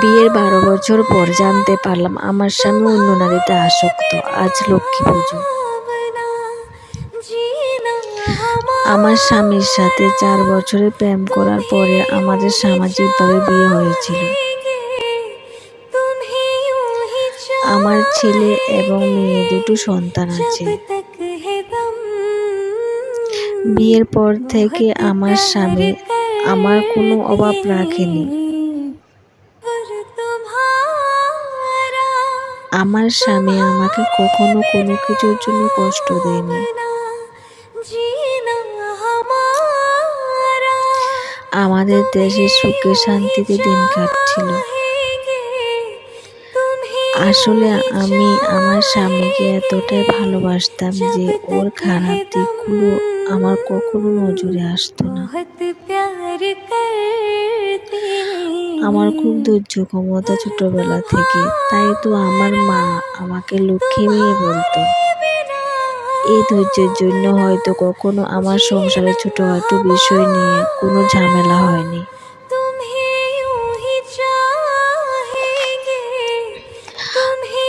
বিয়ের বারো বছর পর জানতে পারলাম আমার স্বামী অন্য নারীতে আসক্ত। আজ লক্ষ্মী পুজো। আমার স্বামীর সাথে চার বছরে প্রেম করার পরে আমাদের সামাজিকভাবে বিয়ে হয়েছিল। আমার ছেলে এবং মেয়ে দুটো সন্তান আছে। বিয়ের পর থেকে আমার স্বামী আমার কোনো অভাব রাখেনি। আমার স্বামী আমাকে কখনো কোনো কিছুর জন্য কষ্ট দেয়নি। আমাদের দেশে সুখে শান্তিতে দিন কাটছিল। আসলে আমি আমার স্বামীকে এতটাই ভালোবাসতাম যে ওর খারাপ দিকগুলো আমার কখনো নজরে আসতো না। আমার খুব ধৈর্য ক্ষমতা ছোটবেলা থেকে। তাই তো আমার মা আমাকে লক্ষ্মী মেয়ে বলতো। এই ধৈর্যের জন্য হয়তো কখনো আমার সংসারে ছোটখাটো বিষয় নিয়ে কোনো ঝামেলা হয়নি।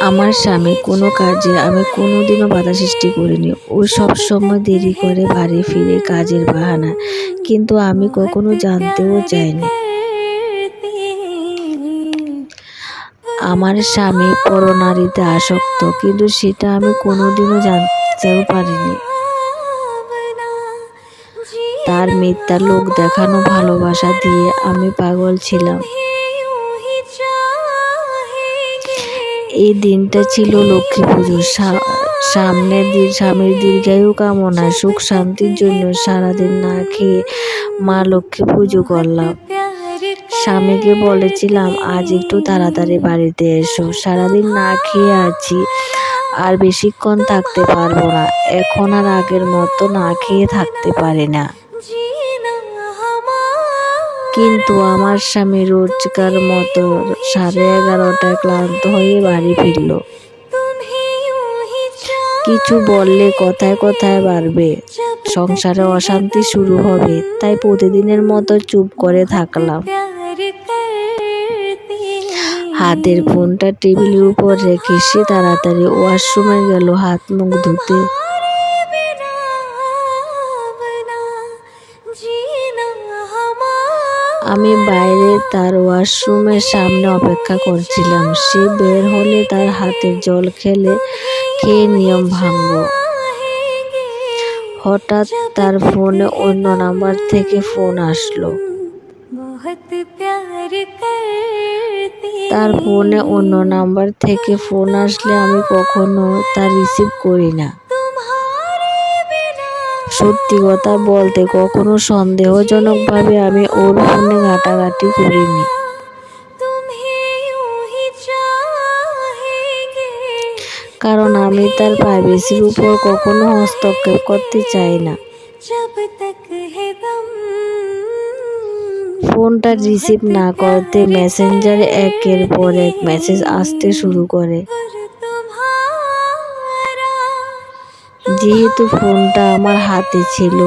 আমার স্বামী কোনো কাজে আমি কোনোদিনও বাধা সৃষ্টি করিনি। ও সব সময় দেরি করে বাড়ি ফিরে কাজের বাহানা। কিন্তু আমি কখনো জানতেও চাইনি। আমার স্বামী পরনারীতে আসক্ত, কিন্তু সেটা আমি কোনোদিনও জানতেও পারিনি। তার মিথ্যা লোক দেখানো ভালোবাসা দিয়ে আমি পাগল ছিলাম। এই দিনটা ছিল লক্ষ্মী পুজো সামনের দিন, স্বামীর দীর্ঘায়ু কামনা, সুখ শান্তির জন্য সারাদিন না খেয়ে মা লক্ষ্মী পুজো করলাম। স্বামীকে বলেছিলাম, আজ একটু তাড়াতাড়ি বাড়িতে এসো। সারাদিন না খেয়ে আছি, আর বেশিক্ষণ থাকতে পারব না। এখন আর আগের মতো না খেয়ে থাকতে পারি না। কিন্তু আমার স্বামী রোজকার মতো সাড়ে এগারোটায় ক্লান্ত হয়ে বাড়ি ফিরল। কিছু বললে কথায় কথায় বাড়বে। সংসারে অশান্তি শুরু হবে, তাই প্রতিদিনের মতো চুপ করে থাকলাম। হাতের ফোনটা টেবিলের উপর রেখে সে তাড়াতাড়ি ওয়াশরুমে গেল, হাত মুখ ধুতে। আমি বাইরে তার ওয়াশরুমের সামনে অপেক্ষা করছিলাম। সে বের হলে তার হাতের জল খেলে, খেয়ে নিয়ম ভাঙব হঠাৎ তার ফোনে অন্য নাম্বার থেকে ফোন আসলো। তার ফোনে অন্য নাম্বার থেকে ফোন আসলে আমি কখনো তা রিসিভ করি না। সত্যি কথা বলতে কখনো সন্দেহজনকভাবে আমি ওর ফোনে ঘাটাঘাটি করিনি। কারণ আমি তার প্রাইভেসির উপর কখনো হস্তক্ষেপ করতে চাই না। ফোনটা রিসিভ না করতে মেসেঞ্জারে একের পর এক মেসেজ আসতে শুরু করে। যেহেতু ফোনটা আমার হাতে ছিল,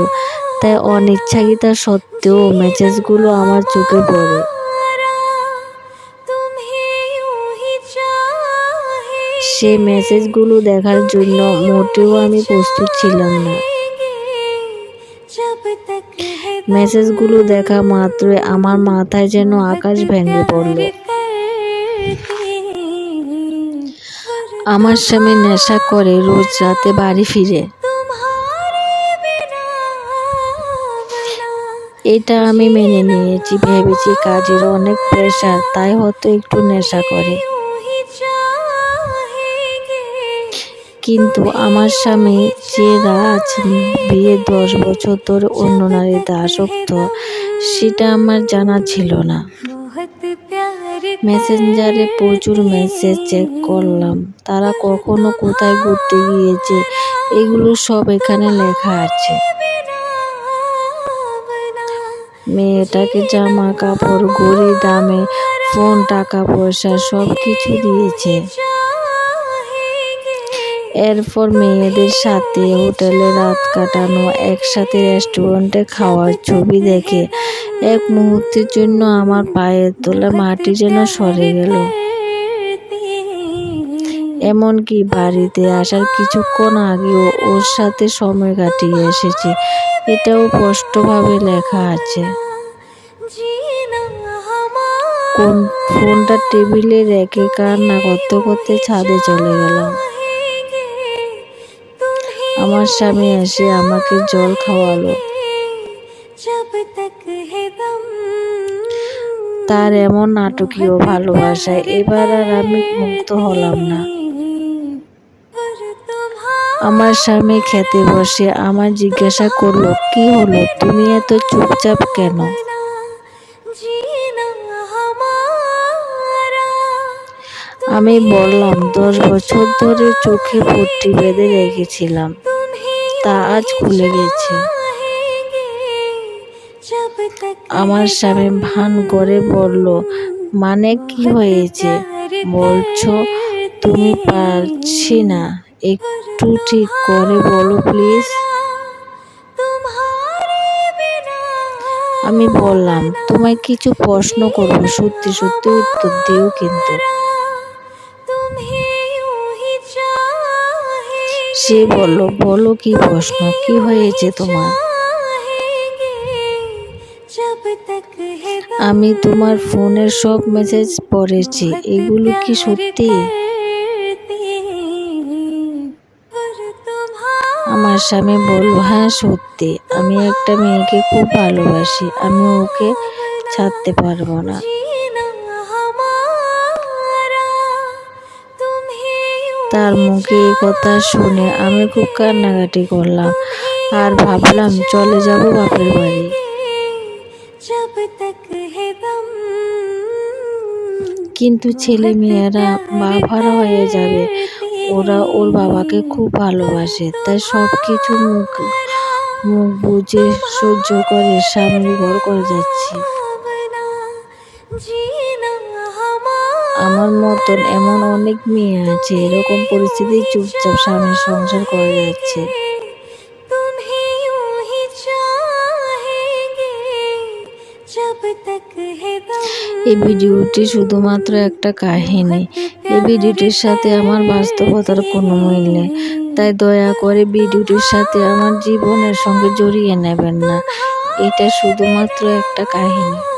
তাই অনিচ্ছাকৃতা সত্ত্বেও মেসেজগুলো আমার চোখে পড়ে। সে মেসেজগুলো দেখার জন্য মোটেও আমি প্রস্তুত ছিলাম না। মেসেজগুলো দেখা মাত্রই আমার মাথায় যেন আকাশ ভেঙে পড়ল। আমার স্বামী নেশা করে রোজ রাতে বাড়ি ফিরে। এটা আমি মেনে নিয়েছি, ভেবেছি কাজের অনেক প্রেশার তাই হয়তো একটু নেশা করে। কিন্তু আমার স্বামী যে রাজ বিয়ে দশ বছর ধরে অন্য নারীতে আসক্ত সেটা আমার জানা ছিল না। মেসেঞ্জারে প্রচুর মেসেজ চেক করলাম। তারা কখনো কোথায় ঘুরতে গিয়েছে, এগুলো সব এখানে লেখা আছে। মেয়েটাকে জামা কাপড় ঘড়ি দামে ফোন টাকা পয়সা সব কিছু দিয়েছে। এরপর মেয়েদের সাথে হোটেলে রাত কাটানো, একসাথে রেস্টুরেন্টে খাওয়ার ছবি দেখে। এক মুহূর্তের জন্য আমার পায়ের তোলা মাটি যেন সরে গেল। এমনকি বাড়িতে আসার কিছুক্ষণ আগেও ওর সাথে সময় কাটিয়ে এসেছি। এটাও স্পষ্টভাবে লেখা আছে। কোন ফোনটা টেবিলে রেখে কান্না করতে করতে ছাদে চলে গেলাম। আমার স্বামী এসে আমাকে জল খাওয়ালো। তার এমন নাটকীয় ভালোবাসায় এবার আর আমি মুক্ত হলাম না। আমার স্বামী খেতে বসে আমার জিজ্ঞাসা করল কি হলো? তুমি এত চুপচাপ কেন? আমি বললাম, দশ বছর ধরে চোখে পট্টি বেঁধে রেখেছিলাম। তা আজ খুলে গেছে। আমার স্বামী ভান করে বলল মানে কি হয়েছে? বলছো তুমি পারছি না। একটু ঠিক করে বলো, প্লিজ। আমি বললাম, তোমায় কিছু প্রশ্ন করব। সত্যি সত্যি উত্তর দিও কিন্তু। সে বলল, বলো কি প্রশ্ন? কি হয়েছে তোমার? আমি তোমার ফোনের সব মেসেজ পড়েছি। এগুলো কি সত্যি? আমার স্বামী বলল হ্যাঁ সত্যি। আমি একটা মেয়েকে খুব ভালোবাসি। আমি ওকে ছাড়তে পারব না। তার মুখে এই কথা শুনে আমি খুব কান্নাকাটি করলাম আর ভাবলাম চলে যাব বাপের বাড়ি। কিন্তু ছেলে মেয়েরা বাবারা হয়ে যাবে। ওরা ওর বাবাকে খুব ভালোবাসে তাই সব কিছু মুখ মুখ বুঝে সহ্য করে স্বামীর ঘর করে যাচ্ছি। আমার মতন এমন অনেক মেয়ে আছে এরকম পরিস্থিতি চুপচাপ স্বামীর সংসার করে যাচ্ছে। এই ভিডিওটি শুধুমাত্র একটা কাহিনী। এই ভিডিওটির সাথে আমার বাস্তবতার কোনো মিল নেই। তাই দয়া করে ভিডিওটির সাথে আমার জীবনের সঙ্গে জড়িয়ে নেবেন না। এটা শুধুমাত্র একটা কাহিনী।